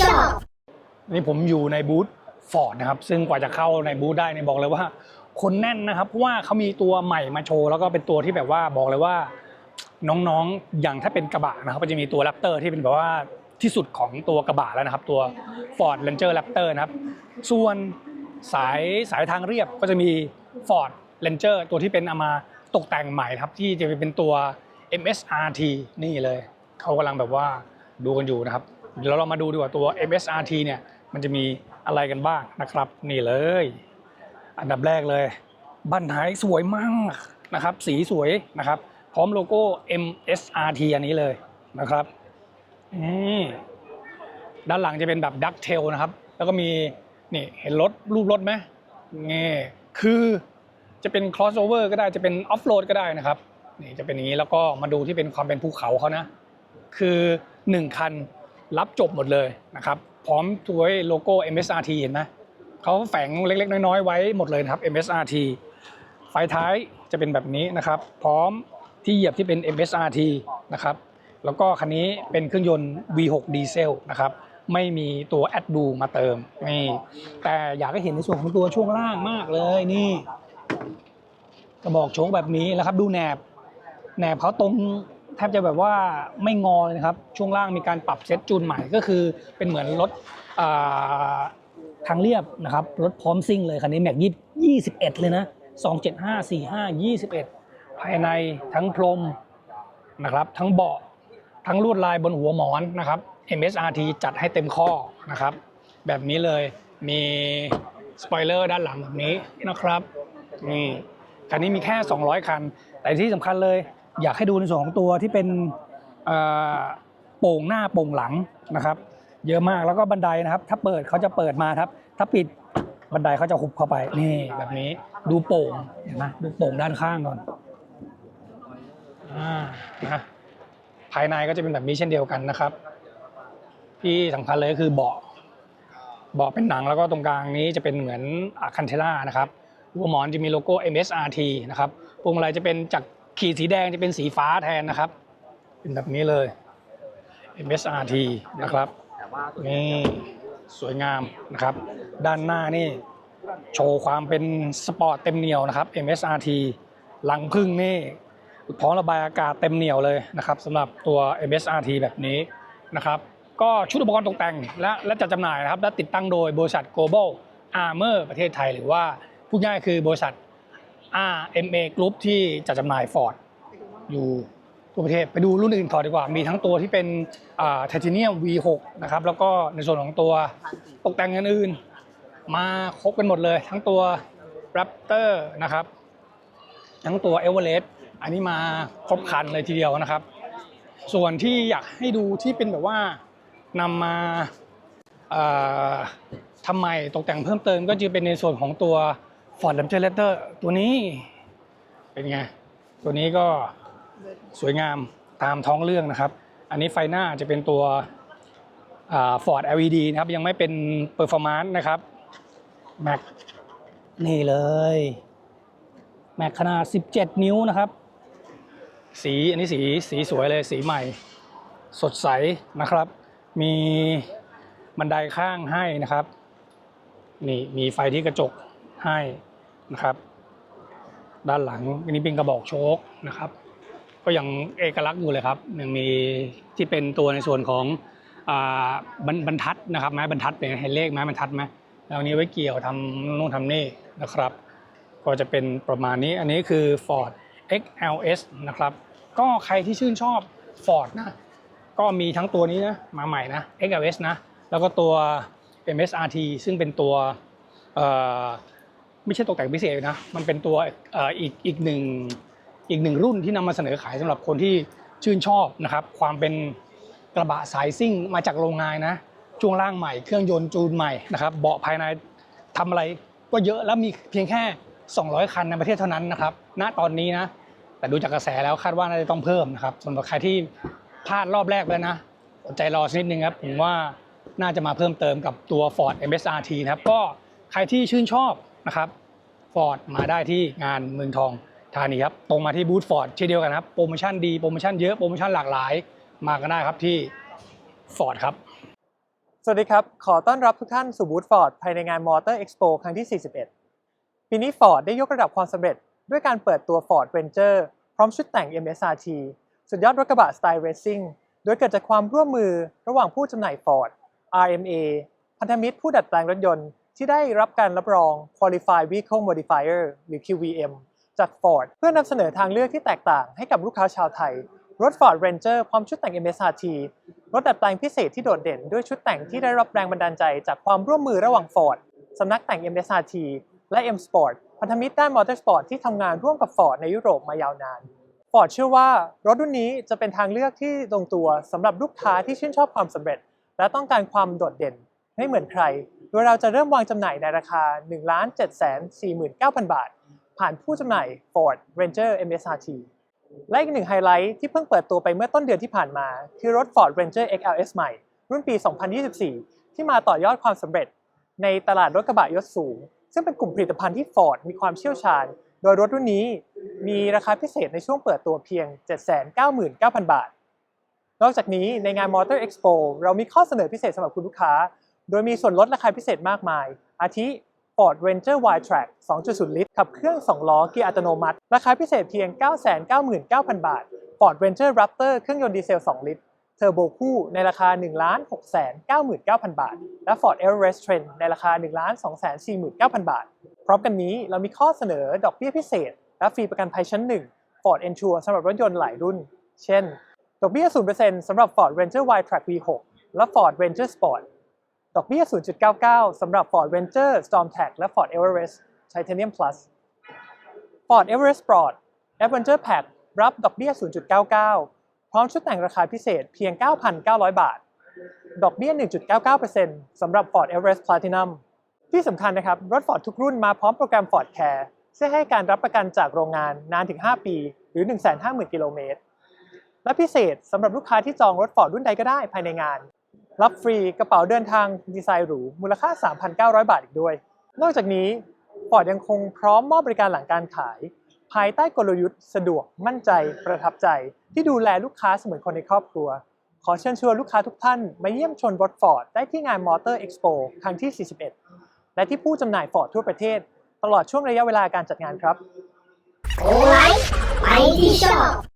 ชอบนี่ผมอยู่ในบูธฟอร์ดนะครับ ซึ่งกว่าจะเข้าในบูธได้เนี่ยบอกเลยว่า คนแน่นนะครับเพราะว่าเขามีตัวใหม่มาโชว์ แล้วก็เป็นตัวที่แบบว่าบอกเลยว่า น้องๆอย่างถ้าเป็นกระบะนะครับก็จะมีตัวแรปเตอร์ที่เป็นแบบว่าที่สุดของตัวกระบะแล้วนะครับตัว Ford Ranger Raptor นะครับ ส่วนสายสายทางเรียบก็จะมี Ford Ranger ตัวที่เป็นเอามาตกแต่งใหม่ครับ ที่จะเป็นตัว MSRT นี่เลย เขากำลังแบบว่าดูกันอยู่นะครับ เดี๋ยวเรามาดูดีกว่าตัว MSRT เนี่ยมันจะมีอะไรกันบ้างนะครับ นี่เลย อันดับแรกเลยบันท้ายสวยมากนะครับ สีสวยนะครับ พร้อมโลโก้ MSRT อันนี้เลยนะครับนี่ด้านหลังจะเป็นแบบดักเทลนะครับ แล้วก็มีนี่เห็นรถรูปรถไหมนี่คือจะเป็น crossover ก็ได้จะเป็น off road ก็ได้นะครับนี่จะเป็นอย่างนี้แล้วก็มาดูที่เป็นความเป็นภูเขาเขานะ คือ 1 คัน รับจบหมดเลยนะครับ พร้อมตัวโลโก้ MSRT เห็นไหมเขาแฝงเล็ก ๆ น้อย ๆ ไว้หมดเลยนะครับ MSRT ไฟท้ายจะเป็นแบบนี้นะครับ พร้อมที่เหยียบที่เป็น MSRT นะครับ แล้วก็คันนี้เป็นเครื่องยนต์ V6 ดีเซลนะครับ ไม่มีตัว a d b l u มาเติมนี่แต่อยากให้เห็นในส่วนของตัวช่วงล่างมากเลยนี่กระบอกโชคแบบนี้แล้วครับ ดูแหนบแหนบเขาตรง ทบจะแบบว่าไม่งอเลยนะครับ ช่วงล่างมีการปรับเซตจูนใหม่ก็คือเป็นเหมือนรถทางเรียบนะครับ รถพร้อมซิ่งเลยคันนี้แม็กยี่ยี่สิบเอ็ดเลยนะสองเจ็ดห้าสี่ห้ายี่สิบเอ็ดภายในทั้งพรมนะครับ ทั้งเบาะทั้งลวดลายบนหัวหมอนนะครับ MSRT จัดให้เต็มข้อนะครับ แบบนี้เลยมีสปอยเลอร์ด้านหลังแบบนี้นะครับนี่คันนี้มีแค่ 200 คัน แต่ที่สำคัญเลย อยากให้ดูในส่วนของตัวที่เป็นโป่งหน้าโป่งหลังนะครับ เยอะมากแล้วก็บันไดนะครับ ถ้าเปิดเขาจะเปิดมาครับ ถ้าปิดบันไดเขาจะหุบเข้าไปนี่แบบนี้ดูโป่งเห็นไหมดูโป่งด้านข้างก่อนอ่านะภายในก็จะเป็นแบบนี้เช่นเดียวกันนะครับ ที่สำคัญเลยก็คือเบาะเบาะเป็นหนังแล้วก็ตรงกลางนี้จะเป็นเหมือนอะคันเทล่านะครับหัวหมอนจะมีโลโก้ MSRT นะครับพวงมาลัยจะเป็นจาก ขีดสีแดงจะเป็นสีฟ้าแทนนะครับ เป็นแบบนี้เลย MSRT นะครับ นี่สวยงามนะครับ ด้านหน้านี่ โชว์ความเป็นสปอร์ตเต็มเหนียวนะครับ MSRT หลังพึ่งนี่พร้อมระบายอากาศเต็มเหนียวเลยนะครับสำหรับตัว MSRT แบบนี้นะครับ ก็ชุดอุปกรณ์ตกแต่งและและจัดจำหน่ายนะครับ และติดตั้งโดยบริษัท Global Armor ประเทศไทย หรือว่าพูดง่ายคือบริษัท RMA Group ที่จัดจำหน่าย Ford อยู่ทั่วประเทศไปดูรุ่นอื่นก่อนดีกว่า มีทั้งตัวที่เป็นไทเทเนียม V6 นะครับ แล้วก็ในส่วนของตัวตกแต่งอื่นๆมาครบกันหมดเลย ทั้งตัว Raptor นะครับ ทั้งตัว e v e r e s t อันนี้มาครบคันเลยทีเดียวนะครับ ส่วนที่อยากให้ดูที่เป็นแบบว่านำมาทำใหม่ตกแต่งเพิ่มเติมก็จะเป็นในส่วนของตัว Ford Ranger Raptor ตัวนี้ เป็นไง ตัวนี้ก็สวยงามตามท้องเรื่องนะครับ อันนี้ไฟหน้าจะเป็นตัวฟอร์ด LED นะครับ ยังไม่เป็น Performance นะครับ Mac นี่เลยแม็กขนาด 17 นิ้วนะครับ สีอันนี้สีสีสวยเลยสีใหม่ สดใสนะครับ มีบันไดข้างให้นะครับ นี่มีไฟที่กระจก ให้นะครับ ด้านหลังอันนี้เป็นกระบอกโชคนะครับ ก็ยังเอกลักษณ์อยู่เลยครับยังมีที่เป็นตัวในส่วนของอบรรบรรทัดนะครับไม้บรรทัดเป็นเห็นเลขไม้บรรทัดไหมแล้วนี้ไว้เกี่ยวทำนู่นทำนี่นะครับ ก็จะเป็นประมาณนี้อันนี้คือ Ford XLS นะครับก็ใครที่ชื่นชอบ Ford นะก็มีทั้งตัวนี้นะมาใหม่นะ XLS นะแล้วก็ตัว MSRT ซึ่งเป็นตัว ไม่ใช่ตกแต่งพิเศษนะ มันเป็นตัวอีกอีกหนึ่งอีกหนึ่งรุ่นที่นำมาเสนอขายสำหรับคนที่ชื่นชอบนะครับ ความเป็นกระบะสายซิ่งมาจากโรงงานนะช่วงล่างใหม่เครื่องยนต์จูนใหม่นะครับเบาะภายในทำอะไรก็เยอะแล้วมีเพียงแค่ 200 คันในประเทศเท่านั้นนะครับ ณตอนนี้นะ แต่ดูจากกระแสแล้วคาดว่าน่าจะต้องเพิ่มนะครับสำหรับใครที่พลาดรอบแรกไปแล้วนะอดใจรอสักนิดนึงครับผมว่าน่าจะมาเพิ่มเติมกับตัว Ford MSRT นะครับก็ใครที่ชื่นชอบ นะครับ Ford มาได้ที่งานเมืองทองธานีครับตรงมาที่บูธ Ford เช่นเดียวกันครับโปรโมชั่นดีโปรโมชั่นเยอะโปรโมชั่นหลากหลายมากันได้ครับที่ Ford ครับ สวัสดีครับ ขอต้อนรับทุกท่านสู่บูธฟอร์ดภายในงาน Motor Expo ครั้งที่ 41 ปีนี้ Ford ได้ยกระดับความสำเร็จ ด้วยการเปิดตัว Ford Ranger พร้อมชุดแต่ง MSRT สุดยอดรถกระบะสไตล์ Racing โดยเกิดจากความร่วมมือระหว่างผู้จำหน่าย Ford RMA พันธมิตรผู้ดัดแปลงรถยนต์ ที่ได้รับการรับรอง Qualified Vehicle Modifier หรือ QVM จาก Ford เพื่อนำเสนอทางเลือกที่แตกต่างให้กับลูกค้าชาวไทย รถ Ford Ranger พร้อมชุดแต่ง MSRT รถดัดแปลงพิเศษที่โดดเด่นด้วยชุดแต่งที่ได้รับแรงบันดาลใจจากความร่วมมือระหว่าง Ford สำนักแต่ง MSRT และ M Sport พันธมิตรด้านมอเตอร์สปอร์ตที่ทำงานร่วมกับ Ford ในยุโรปมายาวนาน Ford เชื่อว่ารถรุ่นนี้จะเป็นทางเลือกที่ตรงตัวสำหรับลูกค้าที่ชื่นชอบความสำเร็จ และต้องการความโดดเด่น ไม่เหมือนใคร โดยเราจะเริ่มวางจำหน่ายในราคา 1 7 4 9 0 0 0 บาท ผ่านผู้จำหน่าย Ford Ranger MSRT และอีกหนึ่งไฮไลท์ที่เพิ่งเปิดตัวไปเมื่อต้นเดือนที่ผ่านมา คือรถ Ford Ranger XLS ใหม่ รุ่นปี 2024 ที่มาต่อยอดความสำเร็จ ในตลาดรถกระบะยศสูง ซึ่งเป็นกลุ่มผลิตภัณฑ์ที่ Ford มีความเชี่ยวชาญ โดยรถรุ่นนี้มีราคาพิเศษในช่วงเปิดตัวเพียง 799,000 บาท นอกจากนี้ในงาน Motor Expo เรามีข้อเสนอพิเศษสำหรับคุณลูกค้า โดยมีส่วนลดราคาพิเศษมากมาย อาทิ Ford Ranger Y-Track 2.0 ลิตร ขับเครื่อง 2 ล้อเกียร์อัตโนมัติ ราคาพิเศษเพียง 999,000 บาท Ford Ranger Raptor เครื่องยนต์ดีเซล 2 ลิตร เทอร์โบคู่ในราคา 1,699,000 บาท และ Ford Everest Trend ในราคา 1,249,000 บาท พร้อมกันนี้เรามีข้อเสนอดอกเบี้ยพิเศษ และฟรีประกันภัยชั้น 1 Ford Ensure สำหรับรถยนต์หลายรุ่น เช่น ดอกเบี้ย 0%สำหรับ Ford Ranger Y-Track V6 และ Ford Ranger Sport ดอกเบี้ย 0.99 สำหรับ Ford Ranger StormTech และ Ford Everest Titanium Plus Ford Everest Sport Adventure Pack รับดอกเบี้ย 0.99 พร้อมชุดแต่งราคาพิเศษเพียง 9,900 บาท ดอกเบี้ย 1.99%สำหกิ Ford Everest Platinum ที่สำคัญนะครับ รถ Ford ทุกรุ่นมาพร้อมโปรแกรม Ford Care ซึ่งให้การรับประกันจากโรงงานนานถึง 5 ปี หรือ 150,000 กิโลเมตร และพิเศษสำหรับลูกค้าที่จองรถ Ford รุ่นใดก็ได้ภายในงาน รับฟรีกระเป๋าเดินทางดีไซน์หรูมูลค่า 3,900 บาทอีกด้วย นอกจากนี้ Ford ยังคงพร้อมมอบบริการหลังการขาย ภายใต้กลยุทธ์สะดวกมั่นใจ ประทับใจ ที่ดูแลลูกค้าเสมือนคนในครอบครัว ขอเชิญชวนลูกค้าทุกท่าน มาเยี่ยมชมรถ Ford ได้ที่งาน Motor Expo ครั้งที่ 41 และที่ผู้จำหน่าย Ford ทั่วประเทศ ตลอดช่วงระยะเวลาการจัดงานครับโอไลฟ์ไปที่ชอบ